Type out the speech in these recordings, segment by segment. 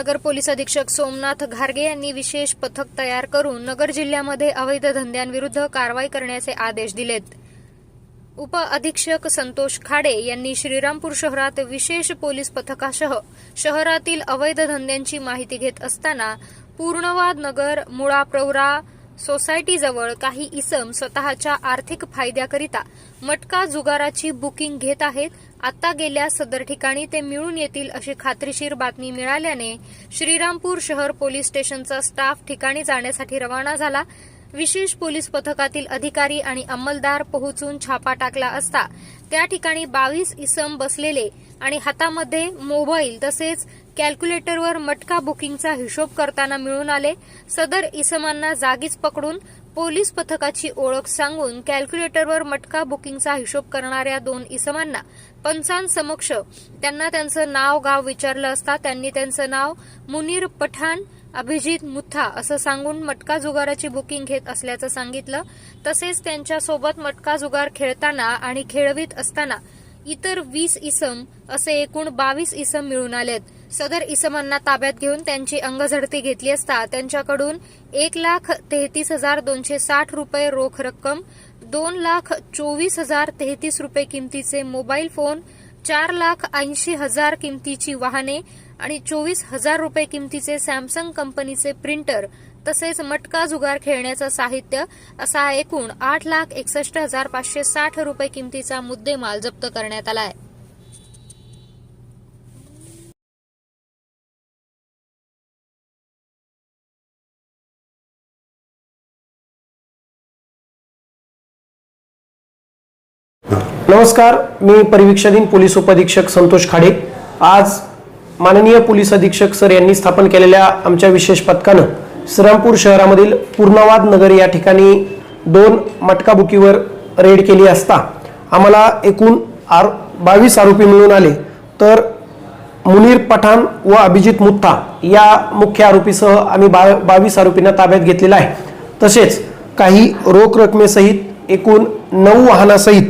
नगर police अधीक्षक सोमनाथ घारगे यांनी विशेष पथक तयार करून नगर जिल्ह्यामध्ये अवैध धंद्यांविरुद्ध कारवाई करण्याचे आदेश दिलेत. उप अधीक्षक संतोष खाडे यांनी श्रीरामपूर शहरात विशेष पोलीस पथकासह शहरातील अवैध धंद्यांची माहिती घेत असताना पूर्णवाद नगर मुळा प्रवरा सोसायटीजवळ काही इसम स्वतःच्या आर्थिक फायद्याकरिता मटका जुगाराची बुकिंग घेत आहेत. आता गेल्या सदर ठिकाणी ते मिळून येतील अशी खात्रीशीर बातमी मिळाल्याने श्रीरामपूर शहर पोलीस स्टेशनचा स्टाफ ठिकाणी जाण्यासाठी रवाना झाला. विशेष पोलीस पथकातील अधिकारी आणि अंमलदार पोहोचून छापा टाकला असता त्या ठिकाणी बावीस इसम बसलेले आणि हातामध्ये मोबाईल तसेच कॅल्क्युलेटरवर मटका बुकिंगचा हिशोब करताना मिळून आले सदर इसमांना जागीच पकडून पोलीस पथकाची ओळख सांगून कॅल्क्युलेटरवर मटका बुकिंगचा हिशोब करणाऱ्या दोन इसमांना पंचांसमक्ष त्यांना त्यांचं नाव गाव विचारलं असता त्यांनी त्यांचं नाव मुनीर पठाण अभिजित मुथा असं सांगून मटका जुगाराची बुकिंग घेत असल्याचं सांगितलं. तसेच त्यांच्यासोबत मटका जुगार खेळताना आणि खेळवीत असताना इतर वीस इसम असे एकूण बावीस इसम मिळून आलेत. सदर इसमांना ताब्यात घेऊन त्यांची अंगझडती घेतली असता त्यांच्याकडून एक लाख तेहतीस हजार दोनशे साठ रुपये रोख रक्कम दोन लाख चोवीस हजार तेहतीस रुपये किमतीचे मोबाईल फोन चार लाख ऐंशी हजार किमतीची वाहने आणि चोवीस हजार रुपये किमतीचे सॅमसंग कंपनीचे प्रिंटर तसेच मटका जुगार खेळण्याचं साहित्य असा एकूण आठ लाख एकसष्ट हजार पाचशे साठ रुपये किमतीचा मुद्देमाल जप्त करण्यात आला आहे. नमस्कार मी परिवीक्षाधीन पोलीस उपअधीक्षक संतोष खाडे. आज माननीय पोलीस अधीक्षक सर यांनी स्थापन केलेल्या आमच्या विशेष पथकानं श्रीरामपूर शहरामधील पूर्णवाद नगर या ठिकाणी दोन मटका बुकीवर रेड केली असता आम्हाला एकूण आर बावीस आरोपी मिळून आले. तर मुनीर पठाण व अभिजित मुत्ता या मुख्य आरोपीसह आम्ही बा बावीस आरोपींना ताब्यात घेतलेला आहे. तसेच काही रोख रकमेसहित एकूण नऊ वाहनासहित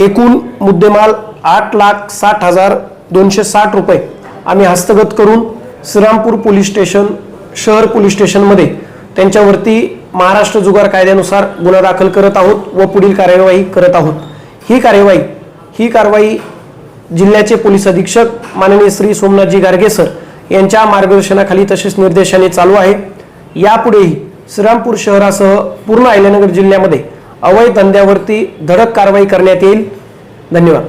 एकूण मुद्देमाल आठ लाख साठ हजार दोनशे साठ रुपये आम्ही हस्तगत करून श्रीरामपूर पोलीस स्टेशन शहर पोलीस स्टेशनमध्ये त्यांच्यावरती महाराष्ट्र जुगार कायद्यानुसार गुन्हा दाखल करत आहोत व पुढील कार्यवाही करत आहोत. ही कार्यवाही ही कारवाई जिल्ह्याचे पोलीस अधीक्षक माननीय श्री सोमनाथजी गारगे सर यांच्या मार्गदर्शनाखाली तसेच निर्देशाने चालू आहे. यापुढेही श्रीरामपूर शहरासह पूर्ण अहिल्यानगर जिल्ह्यामध्ये अवैध धंद्यावरती धडक कारवाई करण्यात येईल. धन्यवाद.